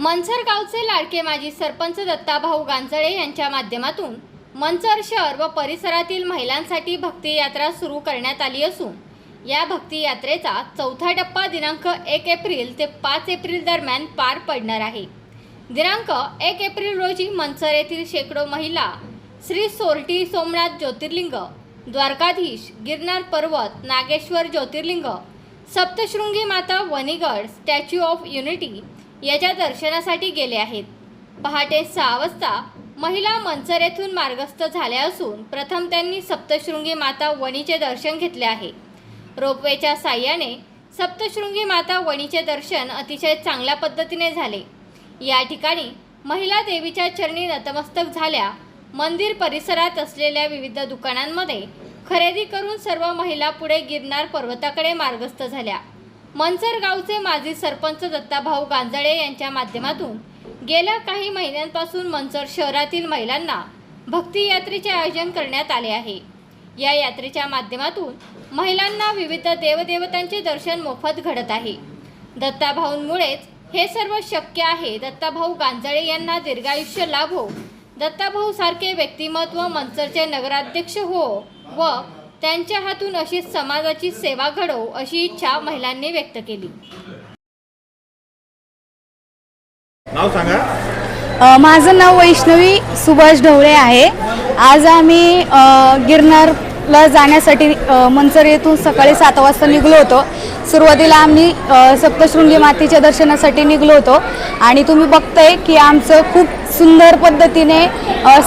मनसर गावचे लाडके माजी सरपंच दत्ताभाऊ गांजळे यांच्या माध्यमातून मनसर शहर व परिसरातील महिलांसाठी भक्ती यात्रा सुरू करण्यात आली असून या भक्ती यात्रेचा चौथा टप्पा दिनांक एक एप्रिल ते पाच एप्रिल दरम्यान पार पडणार आहे. दिनांक एक एप्रिल रोजी मनसर येथील शेकडो महिला श्री सोरटी सोमनाथ ज्योतिर्लिंग द्वारकाधीश गिरनार पर्वत नागेश्वर ज्योतिर्लिंग सप्तशृंगी माता वणीगड स्टॅच्यू ऑफ युनिटी याच्या दर्शनासाठी गेले आहेत. पहाटे सहा वाजता महिला मंचर येथून मार्गस्थ झाल्या असून प्रथम त्यांनी सप्तशृंगी माता वणीचे दर्शन घेतले आहे. रोपवेच्या साह्याने सप्तशृंगी माता वणीचे दर्शन अतिशय चांगल्या पद्धतीने झाले. या ठिकाणी महिला देवीच्या चरणी नतमस्तक झाल्या. मंदिर परिसरात असलेल्या विविध दुकानांमध्ये खरेदी करून सर्व महिला पुढे गिरनार पर्वताकडे मार्गस्थ झाल्या. मनसर गावचे माजी सरपंच दत्ताभाऊ गांजळे यांच्या माध्यमातून गेल्या काही महिन्यांपासून मनसर शहरातील महिलांना भक्ती यात्रेचे आयोजन करण्यात आले आहे. या यात्रेच्या माध्यमातून महिलांना विविध देवदेवतांचे दर्शन मोफत घडत आहे. दत्ताभाऊंमुळेच हे सर्व शक्य आहे दत्ताभाऊ गांजळे यांना दीर्घायुष्य लाभो दत्ताभाऊ सारखे व्यक्तिमत्व मनसरचे नगराध्यक्ष हो व त्यांच्या हातून अशी समाजाची सेवा घडो अशी इच्छा महिलांनी व्यक्त केली. नाव सांगा. माझं नाव वैष्णवी सुभाष ढवळे आहे. आज आम्ही अ, गिरनारला जाण्यासाठी मनसर येथून सकाळी सात वाजता निघलो होतो. सुरुवातीला आम्ही सप्तशृंगी मातेच्या दर्शनासाठी निघलो होतो. आणि तुम्ही बघताय की आमचं खूप सुंदर पद्धतीने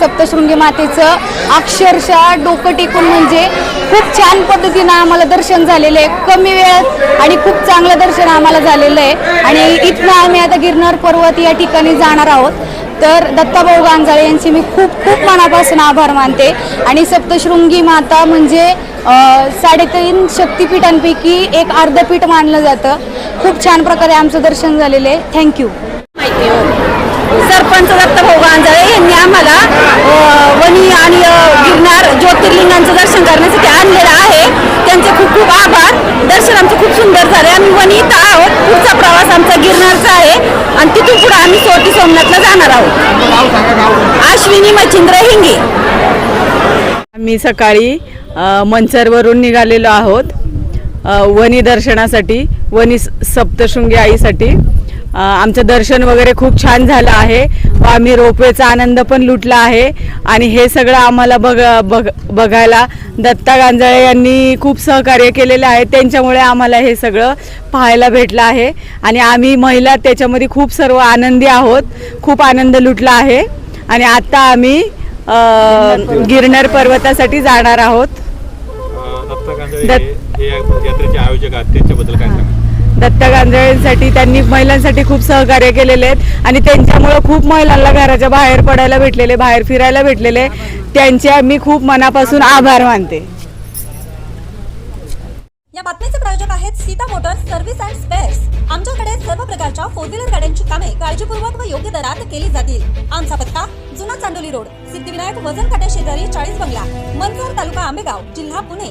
सप्तशृंगी मातेचं अक्षरशः डोकं टेकून म्हणजे खूप छान पद्धतीनं आम्हाला दर्शन झालेलं आहे. कमी वेळात आणि खूप चांगलं दर्शन आम्हाला झालेलं आहे. आणि इथनं आम्ही आता गिरनार पर्वत या ठिकाणी जाणार आहोत. तर दत्ताभाऊ गांजाळे यांचे मी खूप खूप मनापासून आभार मानते. आणि सप्तशृंगी माता म्हणजे साडेतीन शक्तिपीठांपैकी एक अर्धपीठ मानलं जातं. खूप छान प्रकारे आमचं दर्शन झालेलं आहे. थँक्यू सरपंच दत्ताभाऊ गांजाळे यांनी आम्हाला वणी आणि गिरणार गिरनार ज्योतिर्लिंगांचं दर्शन करण्यासाठी आणलेलं आहे. त्यांचे खूप खूप आभार. दर्शन आमचं खूप सुंदर झालं आम्ही वणी इथं आहोत. पुढचा प्रवास आमचा गिरनारचा आहे. आणि तिथून पुढे आम्ही सोटी सोमनाथला जाणार आहोत. अश्विनी मच्छिंद्र हिंगे. आम्ही सकाळी मंचरवरून मनसरवरून निघालेलो आहोत. वनी दर्शनासाठी वनी सप्तशृंगी आईसाठी. आमचं दर्शन वगैरे खूप छान झालं आहे. व आम्ही रोपवेचा आनंद पण लुटला आहे. आणि हे सगळं आम्हाला बघ बघ बघायला दत्ता गांजाळे यांनी खूप सहकार्य केलेलं आहे. त्यांच्यामुळे आम्हाला हे सगळं पाहायला भेटलं आहे. आणि आम्ही महिला त्याच्यामध्ये खूप सर्व आनंदी आहोत. खूप आनंद लुटला आहे. आणि आता आम्ही अ, गिरनार पर्वतासाठी जाणार आहोत. दत्ता हे यात्रेचे आयोजक आहेत. त्यांच्याबद्दल काय सांगा दत्ता गांजळेंसाठी त्यांनी महिलांसाठी खूप सहकार्य केलेले आहेत. आणि त्यांच्यामुळं खूप महिलांना घराच्या बाहेर पडायला भेटलेले बाहेर फिरायला भेटलेले. त्यांचे मी खूप मनापासून आभार मानते. या बातमीचे प्रायोजक आहेत Sita motors service and spares. आमच्याकडे सर्व प्रकारच्या फोर व्हीलर गाड्यांची कामे काळजीपूर्वक व योग्य दरात केली जातील. आमचा पत्ता जुना चांडोली रोड. सिद्धिविनायक वजन काट्या शेजारी चाळीस बंगला मनसर तालुका आंबेगाव जिल्हा पुणे.